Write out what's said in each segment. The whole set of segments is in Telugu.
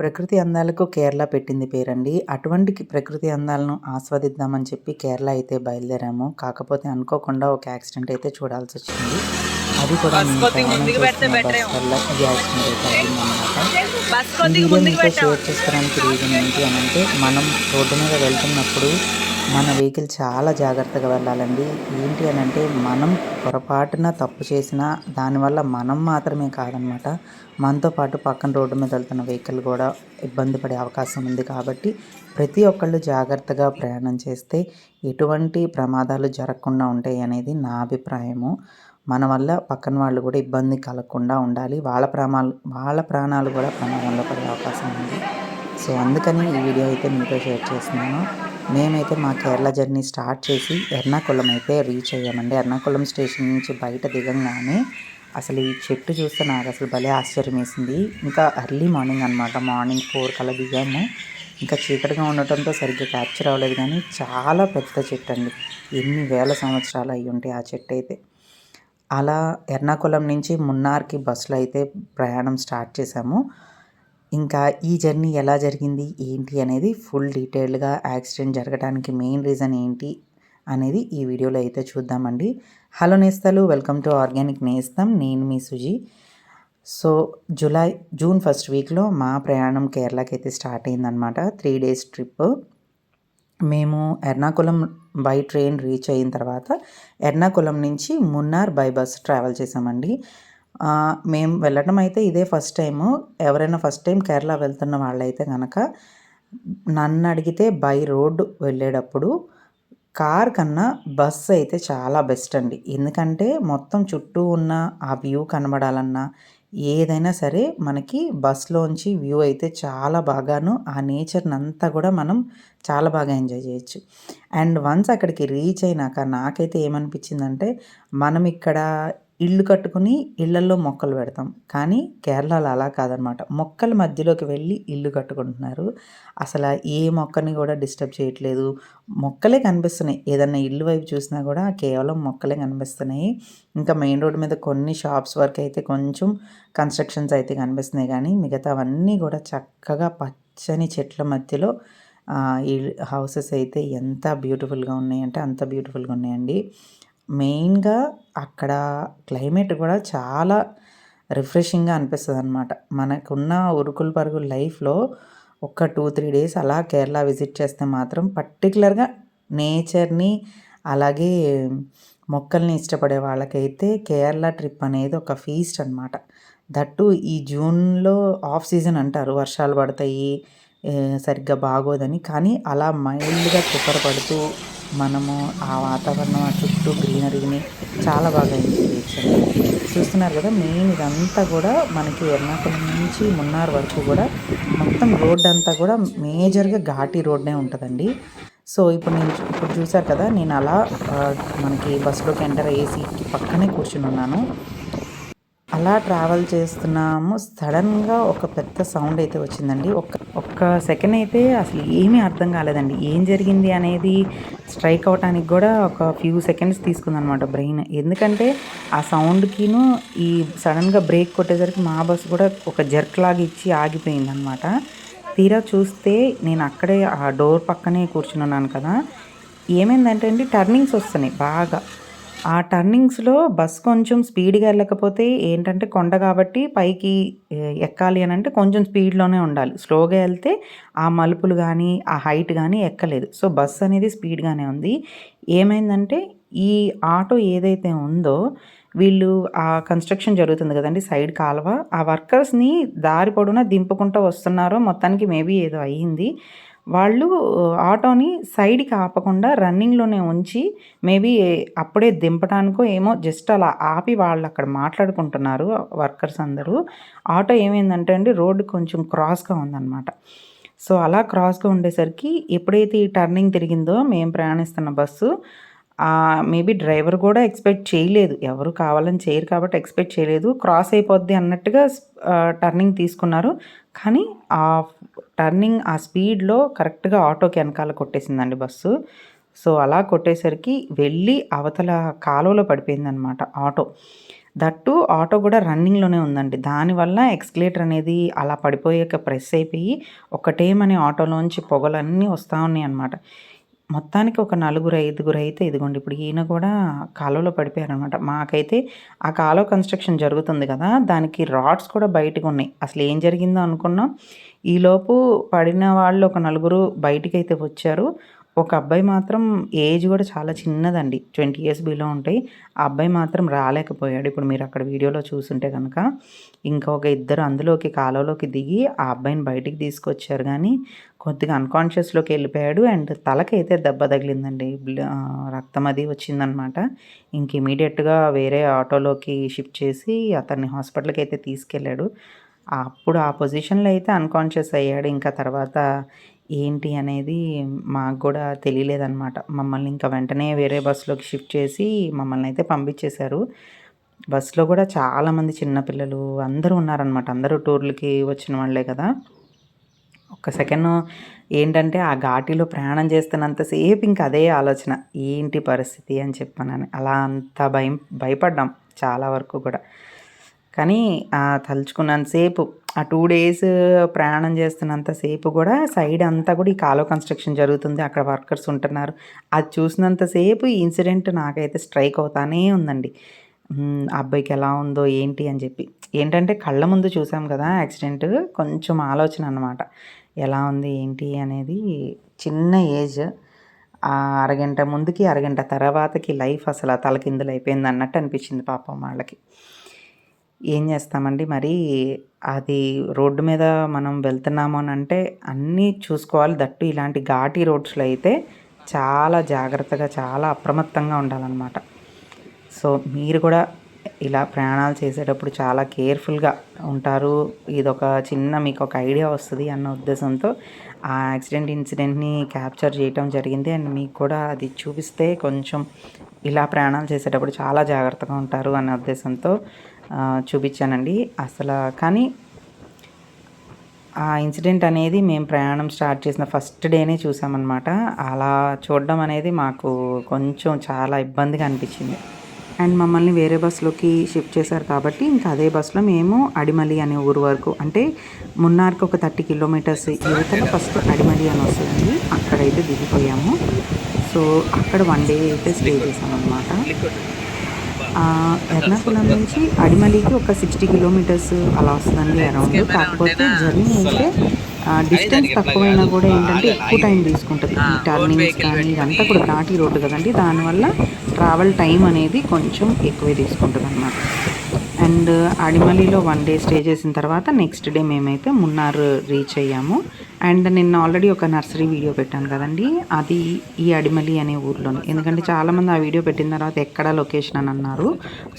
ప్రకృతి అందాలకు కేరళ పెట్టింది పేరండి. అటువంటి ప్రకృతి అందాలను ఆస్వాదిద్దామని చెప్పి కేరళ అయితే బయలుదేరాము. కాకపోతే అనుకోకుండా ఒక యాక్సిడెంట్ అయితే చూడాల్సొచ్చింది. అది కూడా యాక్సిడెంట్ అయితే షేర్ చేసుకోవడానికి రీజన్ ఏంటి అనంటే, మనం రోడ్డు మీద వెళ్తున్నప్పుడు మన వెహికల్ చాలా జాగ్రత్తగా వెళ్ళాలండి. ఏంటి అని అంటే మనం పొరపాటున తప్పు చేసినా దానివల్ల మనం మాత్రమే కాదనమాట, మనతో పాటు పక్కన రోడ్డు మీద వెళ్తున్న వెహికల్ కూడా ఇబ్బంది పడే అవకాశం ఉంది కాబట్టి, ప్రతి ఒక్కళ్ళు జాగ్రత్తగా ప్రయాణం చేస్తే ఎటువంటి ప్రమాదాలు జరగకుండా ఉంటాయి అనేది నా అభిప్రాయము. మన వల్ల పక్కన వాళ్ళు కూడా ఇబ్బంది కలగకుండా ఉండాలి. వాళ్ళ ప్రామాలు వాళ్ళ ప్రాణాలు కూడా ప్రమాదంలో పడే అవకాశం ఉంది. సో, అందుకని ఈ వీడియో అయితే మీతో షేర్ చేస్తున్నాను. మేమైతే మా కేరళ జర్నీ స్టార్ట్ చేసి ఎర్నాకుళం అయితే రీచ్ అయ్యామండి. ఎర్నాకుళం స్టేషన్ నుంచి బయట దిగంగానే అసలు ఈ చెట్టు చూస్తే నాకు అసలు భలే ఆశ్చర్యమేసింది. ఇంకా ఎర్లీ మార్నింగ్ అనమాట. మార్నింగ్ ఫోర్ కల్లా దిగాము. ఇంకా చీకటిగా ఉండటంతో సరిగ్గా క్యాప్చర్ అవ్వలేదు కానీ చాలా పెద్ద చెట్టు అండి ఎన్ని వేల సంవత్సరాలు అయ్యుంటాయి ఆ చెట్టు అయితే అలా ఎర్నాకుళం నుంచి మున్నార్‌కి బస్సులో అయితే ప్రయాణం స్టార్ట్ చేశాము. ఇంకా ఈ జర్నీ ఎలా జరిగింది, ఏంటి అనేది ఫుల్ డీటెయిల్డ్‌గా యాక్సిడెంట్ జరగడానికి మెయిన్ రీజన్ ఏంటి అనేది ఈ వీడియోలో అయితే చూద్దామండి. హలో నేస్తాలు వెల్కమ్ టు ఆర్గానిక్ నేస్తం. నేను మీ Suji so, July June first వీక్‌లో మా ప్రయాణం కేరళకైతే స్టార్ట్ అయిందనమాట. Three days trip. మేము ఎర్నాకుళం బై ట్రైన్ రీచ్ అయిన తర్వాత ఎర్నాకుళం నుంచి మున్నార్ బై బస్ ట్రావెల్ చేసామండి మేము వెళ్ళడం అయితే ఇదే ఫస్ట్ టైము. ఎవరైనా ఫస్ట్ టైం కేరళ వెళ్తున్న వాళ్ళైతే కనుక నన్ను అడిగితే బై రోడ్ వెళ్ళేటప్పుడు కార్ కన్నా బస్ అయితే చాలా బెస్ట్ అండి. ఎందుకంటే మొత్తం చుట్టూ ఉన్న ఆ వ్యూ కనబడాలన్నా, ఏదైనా సరే మనకి బస్‌లోంచి వ్యూ అయితే చాలా బాగాను ఆ నేచర్‌నంతా కూడా మనం చాలా బాగా ఎంజాయ్ చేయొచ్చు. అండ్ వన్స్ అక్కడికి రీచ్ అయినాక నాకైతే ఏమనిపించిందంటే, మనం ఇక్కడ ఇల్లు కట్టుకొని ఇళ్ళల్లో మొక్కలు పెడతాం. కానీ కేరళలో అలా కాదనమాట. మొక్కల మధ్యలోకి వెళ్ళి ఇల్లు కట్టుకుంటున్నారు. అసల ఏ మొక్కని కూడా డిస్టర్బ్ చేయట్లేదు. మొక్కలే కనిపిస్తున్నాయి. ఏదన్నా ఇల్లు వైపు చూసినా కూడా కేవలం మొక్కలే కనిపిస్తున్నాయి. ఇంకా మెయిన్ రోడ్ మీద కొన్ని షాప్స్ వరకు అయితే కొంచెం కన్‌స్ట్రక్షన్స్ అయితే కనిపిస్తున్నాయి కానీ మిగతావన్నీ కూడా చక్కగా పచ్చని చెట్ల మధ్యలో ఈ హౌసెస్ అయితే ఎంత బ్యూటిఫుల్‌గా ఉన్నాయంటే అంత బ్యూటిఫుల్‌గా ఉన్నాయండి. మెయిన్‌గా అక్కడ క్లైమేట్ కూడా చాలా రిఫ్రెషింగ్‌గా అనిపిస్తుంది అనమాట మనకున్న ఉరుకులు పరుగుల లైఫ్‌లో ఒక 2, 3 డేస్ అలా కేరళ విజిట్ చేస్తే మాత్రం పర్టికులర్గా నేచర్‌ని అలాగే మొక్కల్ని ఇష్టపడే వాళ్ళకైతే కేరళ ట్రిప్ అనేది ఒక ఫీస్ట్ అనమాట. దట్టు ఈ జూన్‌లో ఆఫ్ సీజన్ అంటారు. వర్షాలు పడతాయి. సరిగ్గా బాగోదని. కానీ అలా మైల్డ్‌గా తుప్పర పడుతూ మనము ఆ వాతావరణం ఆ చుట్టూ గ్రీనరీని చాలా బాగా ఎంజాయ్ చేయొచ్చండి. చూస్తున్నారు కదా! మెయిన్ ఇదంతా కూడా మనకి ఎర్నాకుళం నుంచి మున్నార్ వరకు కూడా మొత్తం రోడ్డంతా కూడా మేజర్‌గా ఘాటీ రోడ్నే ఉంటుందండి సో, ఇప్పుడు నేను ఇప్పుడు చూసారు కదా! నేను అలా మనకి బస్సులోకి ఎంటర్ అయ్యే పక్కనే కూర్చుని ఉన్నాను అలా ట్రావెల్ చేస్తున్నాము. సడన్గా ఒక పెద్ద సౌండ్ అయితే వచ్చిందండి. ఒక్క ఒక్క సెకండ్ అయితే అసలు ఏమీ అర్థం కాలేదండి. ఏం జరిగింది అనేది స్ట్రైక్ అవ్వటానికి కూడా ఒక ఫ్యూ సెకండ్స్ తీసుకుందనమాట బ్రెయిన్. ఎందుకంటే ఆ సౌండ్‌కిను ఈ సడన్గా బ్రేక్ కొట్టేసరికి మా బస్సు కూడా ఒక జర్క్ లాగా ఇచ్చి ఆగిపోయిందనమాట. తీరా చూస్తే నేను అక్కడే ఆ డోర్ పక్కనే కూర్చున్నాను కదా! ఏమైందంటే అండి టర్నింగ్స్ వస్తున్నాయి బాగా. ఆ టర్నింగ్స్‌లో బస్ కొంచెం స్పీడ్‌గా వెళ్ళకపోతే ఏంటంటే కొండ కాబట్టి పైకి ఎక్కాలి అని అంటే కొంచెం స్పీడ్‌లోనే ఉండాలి. స్లోగా వెళ్తే ఆ మలుపులు కానీ ఆ హైట్ కానీ ఎక్కలేదు. సో, బస్ అనేది స్పీడ్‌గానే ఉంది. ఏమైందంటే ఈ ఆటో ఏదైతే ఉందో వీళ్ళు ఆ కన్‌స్ట్రక్షన్ జరుగుతుంది కదండి సైడ్ కాలువ. ఆ వర్కర్స్‌ని దారి పొడవునా దింపుకుంటూ వస్తున్నారో మొత్తానికి మేబీ ఏదో అయింది. వాళ్ళు ఆటోని సైడ్‌కి ఆపకుండా రన్నింగ్‌లోనే ఉంచి మేబీ అప్పుడే దింపటానికో ఏమో జస్ట్ అలా ఆపి వాళ్ళక్కడ మాట్లాడుకుంటున్నారు వర్కర్స్ అందరూ. ఆటో ఏమైందంటే అండి రోడ్డు కొంచెం క్రాస్‌గా ఉందన్నమాట సో, అలా క్రాస్‌గా ఉండేసరికి ఎప్పుడైతే ఈ టర్నింగ్ తిరిగిందో మేము ప్రయాణిస్తున్న బస్సు మేబీ డ్రైవర్ కూడా ఎక్స్‌పెక్ట్ చేయలేదు. ఎవరు కావాలని చేయరు కాబట్టి ఎక్స్‌పెక్ట్ చేయలేదు. క్రాస్ అయిపోద్ది అన్నట్టుగా టర్నింగ్ తీసుకున్నారు. కానీ ఆ టర్నింగ్ ఆ స్పీడ్‌లో కరెక్ట్‌గా ఆటోకి వెనకాల కొట్టేసిందండి బస్సు. సో, అలా కొట్టేసరికి వెళ్ళి అవతల కాలువలో పడిపోయిందనమాట ఆటో. దట్టు ఆటో కూడా రన్నింగ్‌లోనే ఉందండి. దానివల్ల ఎక్స్‌కలేటర్ అనేది అలా పడిపోయాక ప్రెస్ అయిపోయి ఒకటేమని ఆటోలోంచి పొగలన్నీ వస్తా ఉన్నాయన్నమాట. మొత్తానికి ఒక నలుగురు, ఐదుగురు అయితే ఇదిగోండి ఇప్పుడు ఈయన కూడా కాలువలో పడిపోయారనమాట. మాకైతే ఆ కాలువ కన్‌స్ట్రక్షన్ జరుగుతుంది కదా! దానికి రాడ్స్ కూడా బయటకున్నాయి. అసలు ఏం జరిగిందో అనుకున్నాం. ఈలోపు పడిన వాళ్ళు ఒక నలుగురు బయటికి అయితే వచ్చారు. ఒక అబ్బాయి మాత్రం ఏజ్ కూడా చాలా చిన్నదండి. 20 ఇయర్స్ బిలో ఉంటాయి. ఆ అబ్బాయి మాత్రం రాలేకపోయాడు. ఇప్పుడు మీరు అక్కడ వీడియోలో చూసుంటే కనుక ఇంకా ఒక ఇద్దరు అందులోకి కాలువలోకి దిగి ఆ అబ్బాయిని బయటికి తీసుకొచ్చారు కానీ కొద్దిగా అన్‌కాన్షియస్‌లోకి వెళ్ళిపోయాడు. అండ్ తలకైతే దెబ్బ తగిలిందండి. రక్తం అది వచ్చిందనమాట. ఇంక ఇమీడియట్గా వేరే ఆటోలోకి షిఫ్ట్ చేసి అతన్ని హాస్పిటల్‌కి అయితే తీసుకెళ్ళాడు. అప్పుడు ఆ పొజిషన్‌లో అయితే అన్‌కాన్షియస్ అయ్యాడు. ఇంకా తర్వాత ఏంటి అనేది మాకు కూడా తెలియలేదనమాట. మమ్మల్ని ఇంకా వెంటనే వేరే బస్సులోకి షిఫ్ట్ చేసి మమ్మల్ని అయితే పంపించేశారు. బస్సులో కూడా చాలామంది చిన్నపిల్లలు అందరూ ఉన్నారనమాట. అందరూ టూర్‌లకి వచ్చిన వాళ్ళే కదా! ఒక్క సెకండ్ ఏంటంటే ఆ ఘాటీలో ప్రయాణం చేస్తున్నంతసేపు ఇంకా ఇంక అదే ఆలోచన. ఏంటి పరిస్థితి అని చెప్పనని. అలా అంత భయం భయపడ్డాం చాలా వరకు కూడా. కానీ తలుచుకున్నంతసేపు ఆ టూ డేస్ ప్రయాణం చేస్తున్నంతసేపు కూడా సైడ్ అంతా కూడా ఈ కాలువ కన్‌స్ట్రక్షన్ జరుగుతుంది. అక్కడ వర్కర్స్ ఉంటున్నారు. అది చూసినంతసేపు ఈ ఇన్సిడెంట్ నాకైతే స్ట్రైక్ అవుతానే ఉందండి. ఆ అబ్బాయికి ఎలా ఉందో ఏంటి అని చెప్పి. ఏంటంటే కళ్ళ ముందు చూసాం కదా! యాక్సిడెంట్. కొంచెం ఆలోచన అనమాట. ఎలా ఉంది ఏంటి అనేది చిన్న ఏజ్. అరగంట ముందుకి, అరగంట తర్వాతకి లైఫ్ అసలు తలకిందులు అయిపోయింది అన్నట్టు అనిపించింది పాపం వాళ్ళకి. ఏం చేస్తామండి మరి అది రోడ్డు మీద మనం వెళ్తున్నాము అంటే అన్నీ చూసుకోవాలి. దట్టు ఇలాంటి ఘాటి రోడ్స్‌లో అయితే చాలా జాగ్రత్తగా, చాలా అప్రమత్తంగా ఉండాలన్నమాట సో, మీరు కూడా ఇలా ప్రయాణాలు చేసేటప్పుడు చాలా కేర్‌ఫుల్‌గా ఉంటారు. ఇదొక చిన్న మీకొక ఐడియా వస్తుంది అన్న ఉద్దేశంతో ఆ యాక్సిడెంట్ ఇన్సిడెంట్‌ని క్యాప్చర్ చేయటం జరిగింది. అండ్ మీకు కూడా అది చూపిస్తే కొంచెం ఇలా ప్రయాణాలు చేసేటప్పుడు చాలా జాగ్రత్తగా ఉంటారు అన్న ఉద్దేశంతో చూపించానండి. అసలు కానీ ఆ ఇన్సిడెంట్ అనేది మేము ప్రయాణం స్టార్ట్ చేసిన ఫస్ట్ డేనే చూసామనమాట. అలా చూడడం అనేది మాకు కొంచెం చాలా ఇబ్బందిగా అనిపించింది. అండ్ మమ్మల్ని వేరే బస్సులోకి షిఫ్ట్ చేశారు కాబట్టి ఇంకా అదే బస్సులో మేము అడిమలి అనే ఊరు వరకు అంటే మున్నార్‌కి ఒక 30 కిలోమీటర్స్ యువతల ఫస్ట్ అడిమలి అని వస్తదండి. అక్కడైతే దిగిపోయాము. సో, అక్కడ వన్ డే అయితే స్టే చేశామనమాట. ఆహ్, ఎర్నాకుళం నుంచి అడిమలికి ఒక 60 కిలోమీటర్స్ అలా వస్తదండి అరౌండ్. కాకపోతే జర్నీ అయితే డిస్టెన్స్ తక్కువైనా కూడా ఏంటంటే ఎక్కువ టైం తీసుకుంటది. ఈ టర్నింగ్స్ కానీ ఇదంతా కూడా ఘాటీ రోడ్డు కదండీ! దానివల్ల ట్రావెల్ టైం అనేది కొంచెం ఎక్కువే తీసుకుంటదనమాట. అండ్ అడిమలిలో వన్ డే స్టే చేసిన తర్వాత నెక్స్ట్ డే మేమైతే మున్నార్ రీచ్ అయ్యాము. అండ్ నిన్న ఆల్రెడీ ఒక నర్సరీ వీడియో పెట్టాను కదండీ! అది ఈ అడిమలి అనే ఊర్లోనే. ఎందుకంటే చాలామంది ఆ వీడియో పెట్టిన తర్వాత ఎక్కడ లొకేషన్ అని అన్నారు.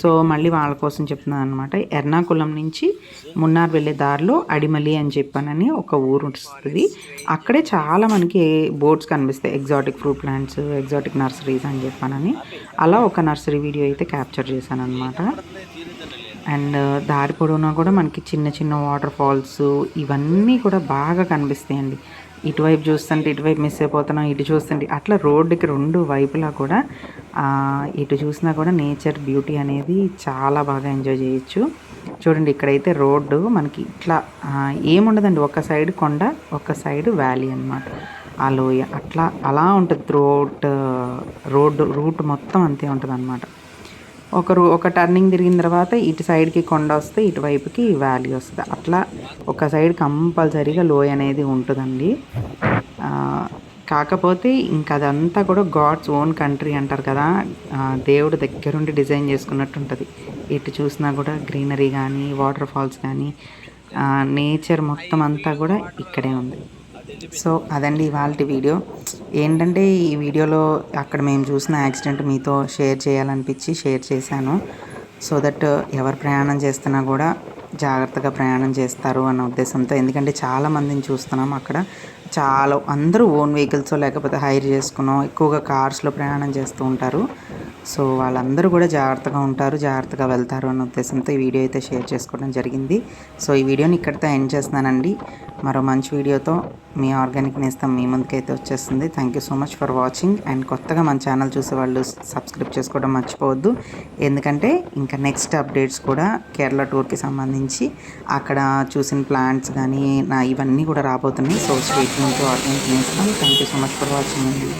సో, మళ్ళీ వాళ్ళ కోసం చెప్తున్నాను అనమాట ఎర్నాకుళం నుంచి మున్నార్ వెళ్ళే దారిలో అడిమలి అని చెప్పానని ఒక ఊరు ఉంటుంది అక్కడే చాలా మనకి బోర్డ్స్ కనిపిస్తాయి. Exotic fruit plants, exotic nurseries అని చెప్పానని అలా ఒక నర్సరీ వీడియో అయితే క్యాప్చర్ చేశాను అనమాట అండ్ దారి పొడవునా కూడా మనకి చిన్న చిన్న వాటర్ ఫాల్స్ ఇవన్నీ కూడా బాగా కనిపిస్తాయండి. ఇటువైపు చూస్తుంటే ఇటువైపు మిస్ అయిపోతున్నాం. ఇటు చూస్తుంటే అట్లా రోడ్డుకి రెండు వైపులా కూడా ఇటు చూసినా కూడా నేచర్ బ్యూటీ అనేది చాలా బాగా ఎంజాయ్ చేయొచ్చు. చూడండి ఇక్కడైతే రోడ్డు మనకి ఇట్లా ఏముండదండి. ఒక సైడ్ కొండ, ఒక సైడ్ వ్యాలీ అనమాట. ఆ లోయ అట్లా అలా ఉంటుంది రోడ్ రోడ్డు రూట్ మొత్తం అంతే ఉంటదనమాట. ఒక ఒక టర్నింగ్ తిరిగిన తర్వాత ఇటు సైడ్‌కి కొండ వస్తే ఇటువైపుకి వ్యాలీ వస్తుంది అట్లా ఒక సైడ్ కంపల్సరీగా లోయ అనేది ఉంటుందండి కాకపోతే ఇంక అదంతా కూడా గాడ్స్ ఓన్ కంట్రీ అంటారు కదా! దేవుడు దగ్గరుండి డిజైన్ చేసుకున్నట్టు ఉంటుంది ఎటు చూసినా కూడా గ్రీనరీ కానీ వాటర్ ఫాల్స్ కానీ నేచర్ మొత్తం అంతా కూడా ఇక్కడే ఉంది. సో, అదండి ఇవాళ వీడియో. ఏంటంటే ఈ వీడియోలో అక్కడ మేము చూసిన యాక్సిడెంట్ మీతో షేర్ చేయాలనిపించి షేర్ చేశాను. సో దట్ ఎవరు ప్రయాణం చేస్తున్నా కూడా జాగ్రత్తగా ప్రయాణం చేస్తారు అన్న ఉద్దేశంతో. ఎందుకంటే చాలా మందిని చూస్తున్నాం అక్కడ. చాలా అందరూ ఓన్ వెహికల్స్ లేకపోతే హైర్ చేసుకున్నాం ఎక్కువగా కార్స్‌లో ప్రయాణం చేస్తూ ఉంటారు. సో, వాళ్ళందరూ కూడా జాగ్రత్తగా ఉంటారు. జాగ్రత్తగా వెళ్తారు అన్న ఉద్దేశంతో ఈ వీడియో అయితే షేర్ చేసుకోవడం జరిగింది. సో, ఈ వీడియోని ఇక్కడితో ఎండ్ చేస్తున్నానండి. మరో మంచి వీడియోతో మీ ఆర్గానిక్ నేస్తం మీ ముందుకైతే వచ్చేస్తుంది thank you so much for watching and కొత్తగా మన ఛానల్ చూసే వాళ్ళు సబ్స్క్రైబ్ చేసుకోవడం మర్చిపోవద్దు ఎందుకంటే ఇంకా నెక్స్ట్ అప్డేట్స్ కూడా కేరళ టూర్కి సంబంధించి అక్కడ చూసిన ప్లాంట్స్ కానీ నా ఇవన్నీ కూడా రాబోతున్నాయి సో స్టేట్ నుంచి organic నేస్తాం thank you so much for watching అండి